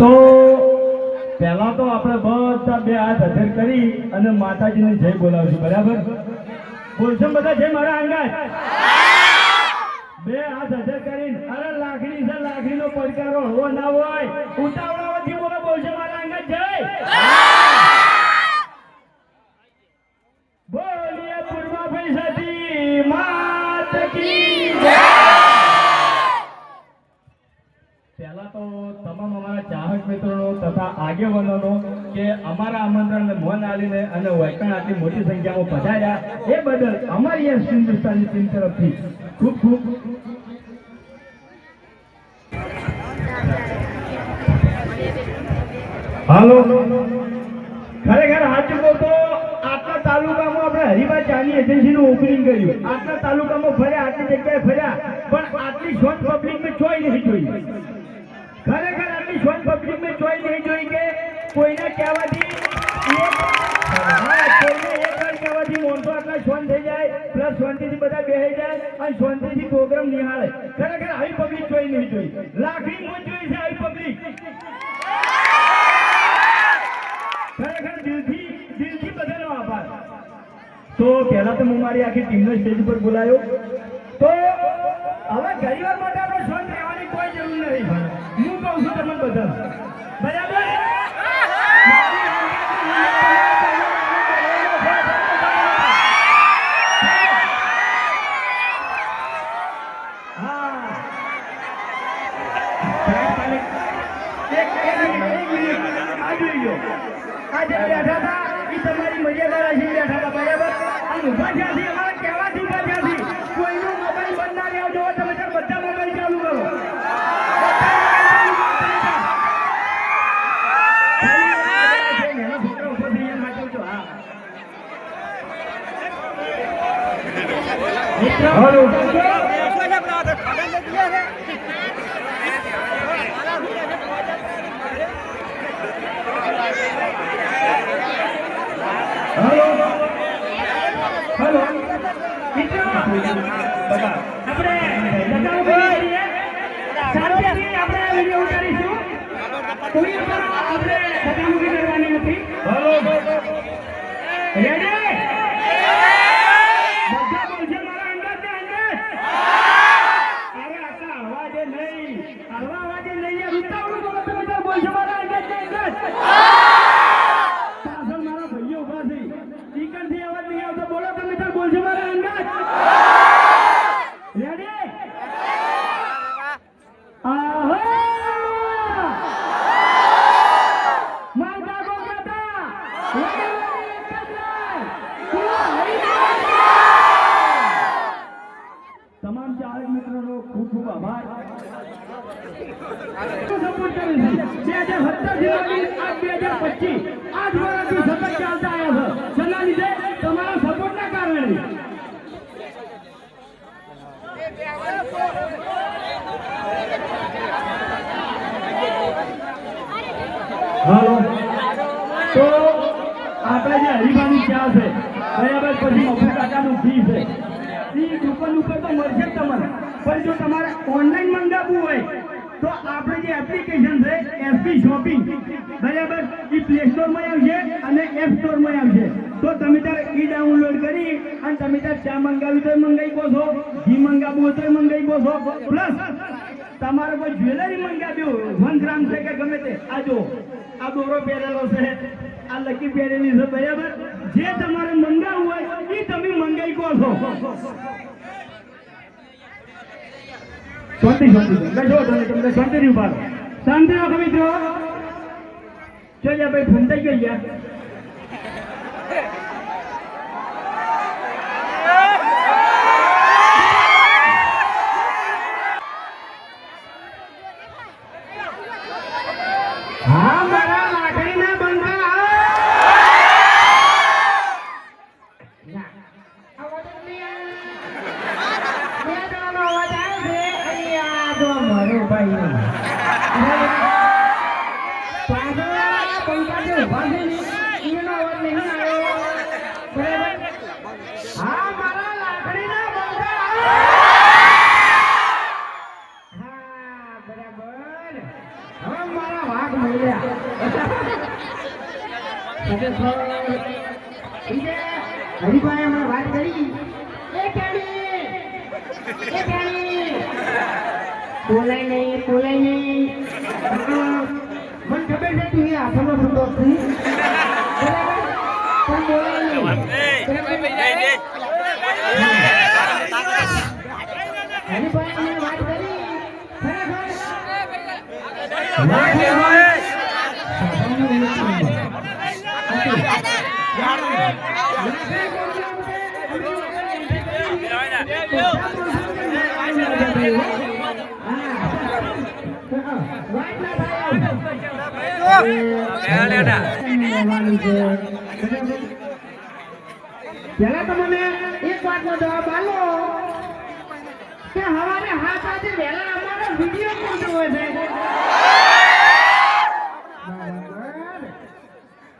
તો પહેલા તો આપણે બધા બે હાથ હજર કરી અને માતાજીને જય બોલાવશું, બરાબર? બોલશો બધા જય મારા અંગાત બે હાથ હજર કરીને, અરે લાકડી છે લાખણીનો પડકારો હળવો ના હોય. ઉતાવળાવાથી બોલો, બોલશો મારા કી જય! પહેલા તો આગેવાનોનો કે અમારા આમંત્રણને મોન આલીને અને વૈકણાથી મોટી સંખ્યામાં પધાર્યા, એ બદલ અમારી એસ હિન્દુસ્તાની ટીમ તરફથી ખૂબ ખૂબ હાલો. ખરેખર કહું તો આટલા તાલુકામાં આપણે હરિભાઈ ચાની એજન્સીનું ઓપનિંગ કર્યું. આટલા તાલુકામાં ફર્યા, આટલી જગ્યાએ ફર્યા, પણ આટલી શોર્ટ પબ્લિક મેં ચોઈ નહીં જોઈ. ખરેખર આપણી સ્વયં પબ્લિક મેં ચોઈ નહીં જોઈ કે કોઈને કહેવાથી કહેવાથી માણસો આટલા શાંત થઈ જાય, પ્લસ શાંતિથી બધા બેસી જાય અને શાંતિથી પ્રોગ્રામ નિહાળે. ખરેખર આવી પબ્લિક જોઈ નહીં જોઈ. લાખની મોજ જોઈ છે પબ્લિક. ખરેખર બધાનો આભાર. તો પહેલા તો હું મારી આખી ટીમને સ્ટેજ પર બોલાયો. તો હવે ઘણીવાર માટે આપણે શાંત રહેવાની કોઈ જરૂર નથી. કહું છું તમને બધા બરાબર હા એક એક મિનિટ એક મિનિટ આ જોઈ લો આ જે બેઠા હતા એ તમારી મર્યાદા રાખીને બેઠા હતા બરાબર અને ઊભા થયા છે અમારે કહેવાથી ઊભા થયા છે કોઈનો મોબાઈલ બંધ ના લેવો જોવો તમે તાર બધા મોબાઈલ ચાલુ કરો બધા mobile ચાલુ કરો. ખાલી આ જે નાના છોકરા ઊભા થઈ ગયા માટે જો હા મિત્રો હેલો હેલો મિત્રો બતા આપણે લગાવ કરીએ શાંતિથી આપણે આ વિડિયો ઉતારીશું કોઈ પણ આપણે ધક્કામુક્કી કરવાની નથી હેલો રેડી બધા બોલશે મારા અંદર કે અંદર અરે આટલા અવાજે નહીં હળવા અવાજે નહીં યાર ઉતાવળું બોલો તમે તાર બોલશો મારા અંદર કે અંદર પાછળ મારા ભાઈઓ ઊભા છે ચીકણથી અવાજ નહીં આવતો બોલો તમે તાર બોલશો મારા અંગાત રેડી આહા માતા ગોગાતા તમામ ચાહક મિત્રોનો ખૂબ ખૂબ આભાર સપોર્ટ કરે છે બે હજાર સત્તરથી આજ બે હજાર પચીસ આઠ વર્ષથી સતત ચાલતા આવ્યા છે તો આપણે જે હરિભાની ચા છે, બરાબર, પછી મફુ કાકાનું ઘી છે. એ દુકાન ઉપર તો મળશે જ તમારે. પણ જો તમારે ઓનલાઈન મંગાવવું હોય તો આપણે જે એપ્લિકેશન છે એફબી શોપિંગ બરાબર? એ પ્લે સ્ટોરમાં આવશે અને એપ સ્ટોરમાં આવશે. તો તમે ત્યારે ઈ ડાઉનલોડ કરી અને તમે ત્યારે ચા મંગાવી તો મંગાવી કહો છો, ઘી મંગાવવું તો મંગાવી કહો છો. પ્લસ તમારે કોઈ જ્વેલરી મંગાવ્યું વન ગ્રામ છે કે ગમે તે, આ જો આ દોરો પહેરેલો છે. આ લકી પહેરેલી છે, બરાબર? જે તમારે મંગાવવું હોય એ તમે મંગાવી કહો છો. શાંતિ શાંતિ. બેસો તમે તમને શાંતિ ની ઊભા. શાંતિ રાખો, મિત્રો. યા ભાઈ ફૂંટાઈ ગયો યાર હા મારા લાકડીના બંધા અવાજ જ નહીં આવે. બે જણાનો અવાજ આવે છે અને આ જો મારો ભાઈ પાછળ આ પંખા જે ઊભા છે ને, એનો અવાજ નહીં આવ્યો. બરાબર? હા મારા લાકડીના બંધા હા બરાબર હવે મારા વાઘ મળી હરિભાઈ હમણાં વાત કરી એ પ્રાણી એ પ્રાણી બોલાય નહીં બોલાય નહીં મને ખબર છે તું એ હાથોનો ફૂટો છું પણ બોલાય નહીં હરિભાઈ હમણાં વાત કરી પેલા તો મને એક વાતનો જવાબ આલો કે હવારે હાથ આજે વહેલા અમારો વીડિયો કોણ જોવે છે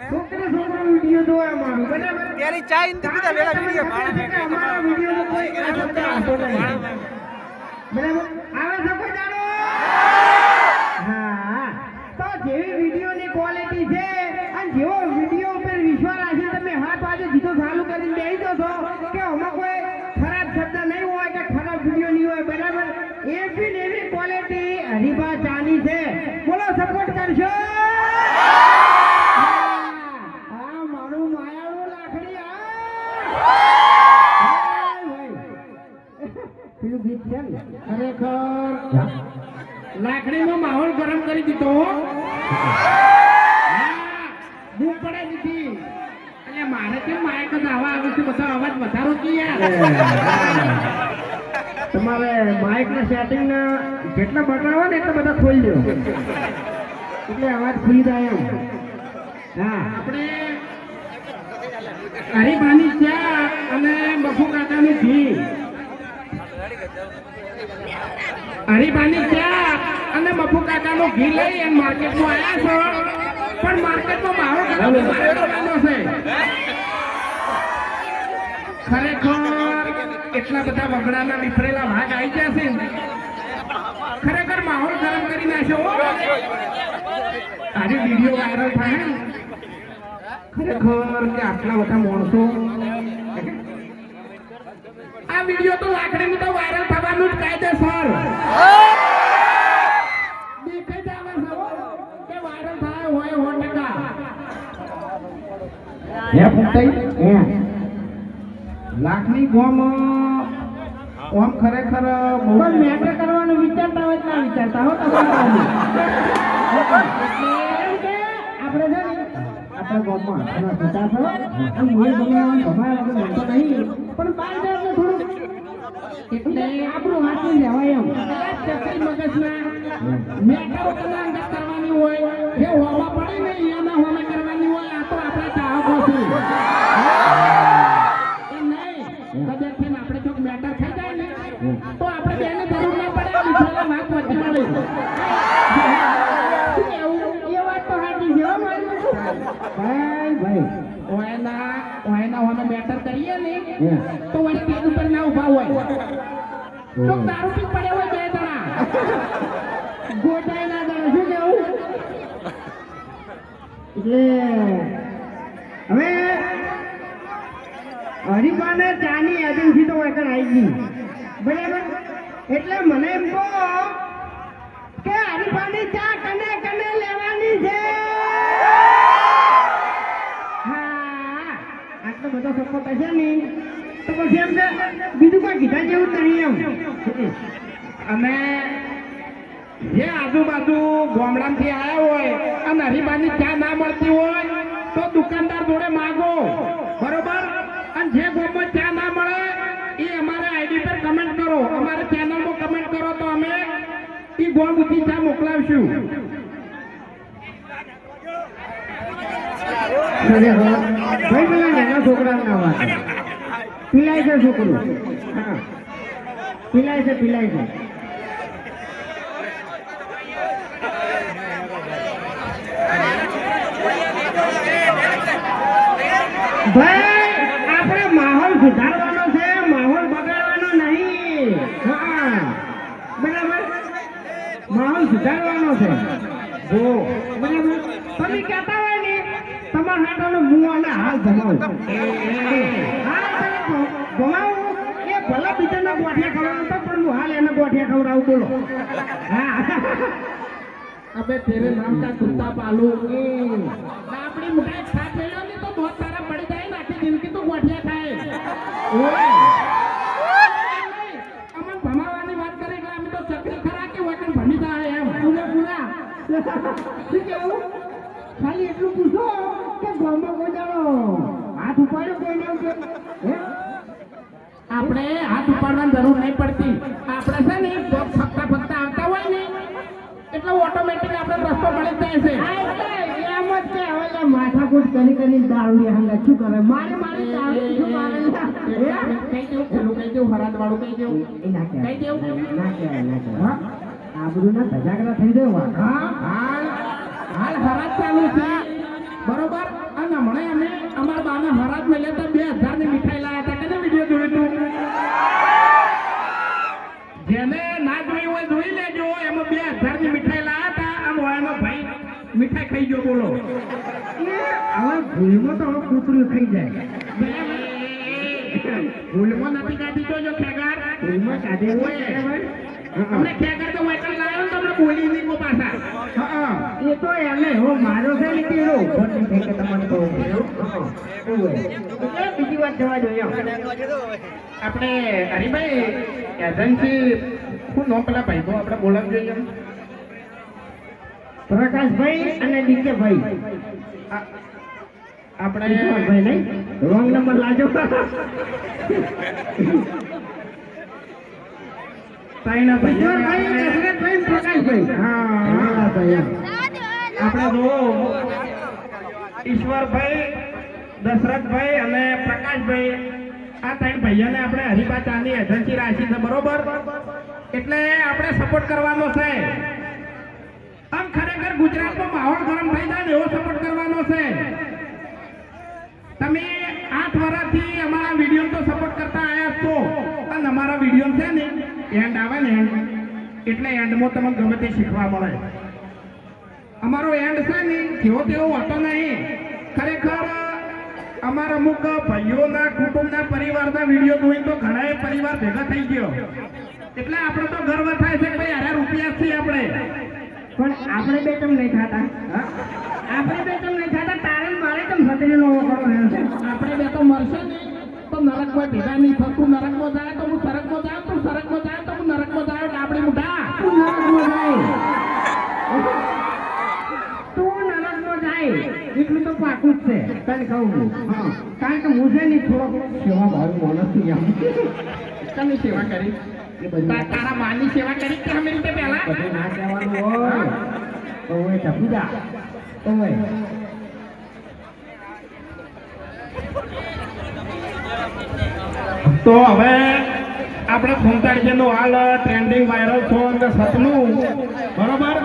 છોકરા વીડિયો જોવે અમારું બરાબર તેરી ચા ઇન દીધી વેલા વિડિયો અમારા કોઈ. બરાબર આવે છે કોઈ જાણો હા તો જેવી વિડીયોની ક્વોલિટી છે અને જેવો વીડિયો ઉપર વિશ્વાસ રાખી તમે હાથ આજે જીતો ચાલુ કરીને બેસી દો છો કે આમાં કોઈ ખરાબ શબ્દ નહીં હોય કે ખરાબ વીડિયો નહીં હોય બરાબર એવી ને એવી ક્વોલિટી હરીભા ચાની છે બોલો સપોર્ટ કરશો આ મારું માયાળું લાકડી આ પેલું ગીત છે ને? ખરેખર. લાકડીનો માહોલ ગરમ કરી દીધો. હો. પડે દીધી. એટલે મારે કેમ મારે કદ આવા આવે છે બધો અવાજ વધારો કે યાર. તમારે માઇક ના સેટિંગ ના જેટલા બટન ને એટલા બધા ખોલી દો. એટલે અવાજ ખુલી જાય એમ. હા આપણે હરિભાની ચા અને બફુ કાકાની ઘી. હરીભાની ચા અને બફુ કાકાનું ઘી લઈ અને માર્કેટમાં આવ્યા છો. પણ માર્કેટમાં મારો કરવાનો છે. ખરેખર એટલા બધા વગડાના વિફરેલા ભાગ આવી ગયા છે. ખરેખર માહોલ ગરમ કરી નાખ્યો. આજે વીડિયો વાયરલ થાય. ખરેખર કે આટલા બધા માણસો આ વીડિયો તો લાકડીનું તો વાયરલ થવાનું જ કાયદેસર દેખાઈ જ છે હો, કે વાયરલ થાય હોય સો ટકા. હે ફૂટાઈ હે. લાખની ગોમ ઓમ ખરેખર બહુ મેટર કરવાનું વિચારતા હોય ના વિચારતા હો તમારે આપણે છે ને આપણા ગામમાં. આપણા પિતા છો આમ મોય ભગવાન આપણે માનતો નહીં. પણ બાર જાય થોડું એટલે આપણું હાથું લેવાય એમ. ચકરી મગજના મેટરો કલા કરવાની હોય જે હોવા પડે ને એના હોમે કરવાની હોય, આ તો આપણા ચાહકો છે. કદાચ થઈને આપણે ચોક ને જરૂર ના પડે વિચારવા વાત વચ્ચે એ હો ભાઈ ભાઈ, ઓયના ઓયના હોમે મેટર કરીએ ને તો વળી પેટ ઉપર ના ઊભા હોય તો દારૂ પી પડે હોય બે જણા? ગોટાઈ ના હવે હરિપાને ચાની એજન્સી તો એકણ આવી ગઈ. બરાબર? એટલે મને એમ કહો કે હરિપાની ચા કને કને લેવાની છે. હા, આટલો બધો સપોર્ટ હશે ને. તો પછી એમ કે બીજું કોઈ કીધા જેવું જ નહીં એમ. અમે જે આજુબાજુ ગામડામાંથી આવ્યા હોય અને હરીબાની ચા ના મળતી હોય તો દુકાનદાર જોડે માગો. બરોબર? અને જે ગામમાં ચા ના મળે, એ અમારે આઈડી પર કમેન્ટ કરો. અમારે ચેનલમાં કમેન્ટ કરો તો અમે એ ગોમ ઉઠી ચા મોકલાવશું. ભાઈ છોકરું. હા. પીલાય છે પીલાય છે. આપણે માહોલ સુધારવાનો છે માહોલ બગાડવાનો નહીં. બરાબર? માહોલ સુધારવાનો છે. જો. બરાબર? તમે કહેતા હોય ને તમારા હાટાનો મું અને હાલ ભમાવું. હાલ ભમાવું, એ ભલા બીજાના ગોઠિયા હાલ એને ગોઠિયા ખવડાવું બોલો. અબે તેરે નામ કા કુત્તા પાલુ. આપણી મુઠાઈ ખા ગયો ને તો બહુ સારા પડી જાય ને આખી જિંદગી તો ગોઠિયા ખાય. અમને ભમાવાની વાત કરી એટલે અમે તો ચકરી ખરા કે વગર ભમી થાય એમ. પૂરા પૂરા ખાલી એટલું પૂછો કે ગામમાં કોઈ જાણો. હાથ ઉપાડ્યો કોઈ નામ આપણે હાથ ઉપાડવાની જરૂર નહીં પડતી. આપણે રસ્તો મળી જાય છે. એમ જ કે હવે માથાકૂટ કરી કરીને દારૂડિયા હંગા શું કરે? મારે મારી દારૂ શું મારે. કઈ દેવું? પેલું કઈ દેવું? હરાજ વાળું કઈ દેવું? ના કહેવાય. કઈ દેવું? ના કહેવાય, ના કહેવાય. આબરૂના ધજાગરા થઈ જાય હા હાલ હાલ હરાજ ચાલુ છે. બરોબર? અને હમણાં અમે અમારા બાના હરાજ મળ્યા લેતા બે હજારની મીઠાઈ લાયા હતા. કને વીડિયો જોયું જેને ના જોયું હોય મીઠાઈ ખાઈ ગયો બોલો. આવા ભૂલમાં તો કૂતરું થઈ જાય. ભૂલમાં નથી કાઢી જો ખેગાર. ભૂલમાં કાઢી હોય. અમને ખેગાર તો વાયકલ લાવ્યો તો અમને બોલી નહીં કો પાછા. એ તો એને હો મારો છે ને થી ફેંકે તમને કહું બીજી વાત જવા જોઈએ આપણે હરીભાઈ એજન્સી શું નો પેલા ભાઈ તો આપણે બોલાવવું જોઈએ? પ્રકાશભાઈ અને ડીકે આપણે ભાઈ નહીં? રોંગ નંબર લાજો. આપણે જો ઈશ્વરભાઈ દશરથભાઈ અને પ્રકાશભાઈ આ ત્રણ ભાઈઓને આપણે હરિભા ચાની એજન્સી રાખી છે બરોબર? એટલે આપણે સપોર્ટ કરવાનો છે. આમ ખરેખર ગુજરાતનો માહોલ ગરમ થઈ જાય ને એવો સપોર્ટ કરવાનો છે. તમે આઠ વર્ષથી અમારા વીડિયો તો સપોર્ટ કરતા આવ્યા છો. અને અમારા વીડિયો છે ને એન્ડ આવે ને એન્ડ એટલે એન્ડમાં તમને ગમે તે શીખવા મળે. અમારો એન્ડ છે ને, જેવો તેવો હતો નહીં. ખરેખર, અમારા અમુક ભાઈઓના, કુટુંબના, પરિવારના વીડિયો જોઈને તો ઘણા પરિવાર ભેગા થઈ ગયો. એટલે આપણે તો ગર્વ થાય છે ભાઈ, અરે રૂપિયા છીએ આપણે. પણ આપણે બે તમ નહીં ખાતા આપણે બે તમ નહીં ખાતા તારે મારે તમ છત્રી નો કરો આપણે બે તો મરશે તો નરકમાં ભેગા નહીં થતું નરકમાં જાય તો હું સરકમાં જાય તું સરકમાં જાય તો હું નરકમાં જાય એટલે આપણે મોઢા તું નરકમાં જાય. તું નરકમાં જાય. એટલું તો પાકું જ છે તને કહું. હા. કારણ કે હું છે ને થોડોક સેવા ભાવ માણસ એમ. તમે સેવા કરી? તારા માની સેવા કરી કે અમે રીતે પહેલા? બધું ના કહેવાનું હોય. ઓય ટપુદા ઓય તો હવે. આપણે ફૂંકાડીનું હાલ ટ્રેન્ડિંગ વાયરલ સોંગ સપનું. બરોબર?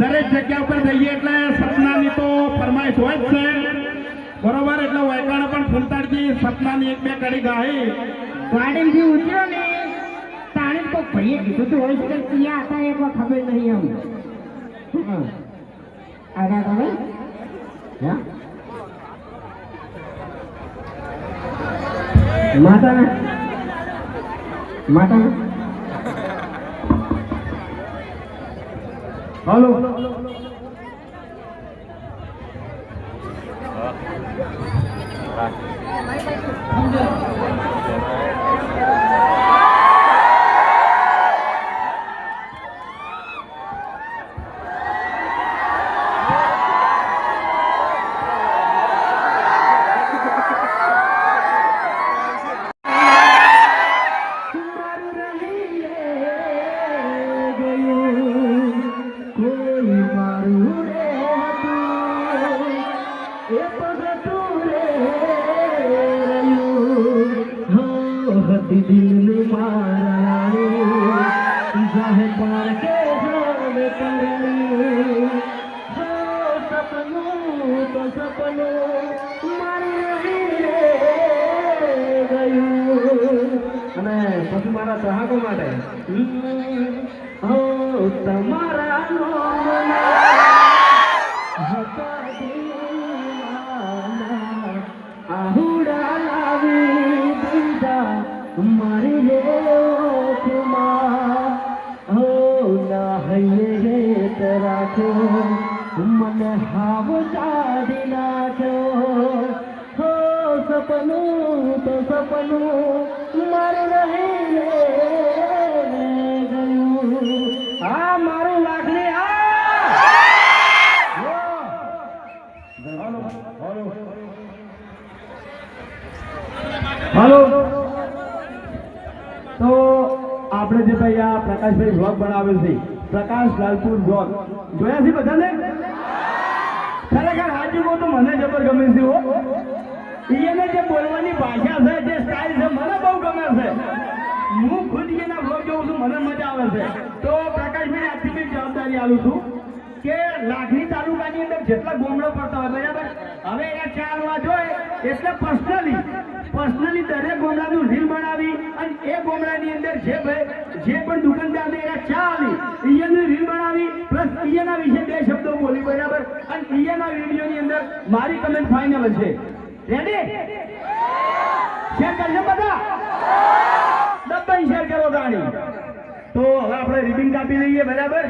દરેક જગ્યા ઉપર જઈએ એટલે સપનાની તો ફરમાઈશ હોય જ છે. બરોબર? એટલે વૈકાણ પણ ફૂલતાડજી સપનાની એક બે કડી ગાઈ ગાડીમાંથી ઉતર્યો ને. તો ભાઈએ કીધું તો હોય કે ક્યાં હતા એ પણ ખબર નહીં હા. આગળ તમે માતા હલો હાલો તમારા નોમના પ્રકાશભાઈ બ્લોગ બનાવેલ છે. પ્રકાશ લાલપુર બ્લોગ જોયા છે બધાને? ખરેખર હાજુ બહુ તો મને જબર ગમે છે હો. એને જે બોલવાની ભાષા છે, જે સ્ટાઇલ છે, મને બહુ ગમે છે. હું ખુદ એના બ્લોગ જોઉં છું, મને મજા આવે છે. તો પ્રકાશભાઈ, આજથી બી જવાબદારી આલું છું કે લાખની તાલુકાની અંદર જેટલા ગોમડો પડતા હોય, બરાબર? હવે એ ચાલવા હોય એટલે પર્સનલી પર્સનલી દરેક ગોમડાનું રીલ બનાવી અને એ ગોમડાની અંદર જે ભાઈ જે પણ દુકાનદાર ને એના ચા આવી ઈયાની રીલ બનાવી, પ્લસ ઈયાના વિશે બે શબ્દો બોલી, બરાબર? અને ઈયાના વિડીયોની અંદર મારી કમેન્ટ ફાઇનલ છે રેડી શેર કરજો બધા. ડબ્બાઈ શેર કરો ગાડી તો હવે આપણે રિબિન કાપી લઈએ, બરાબર?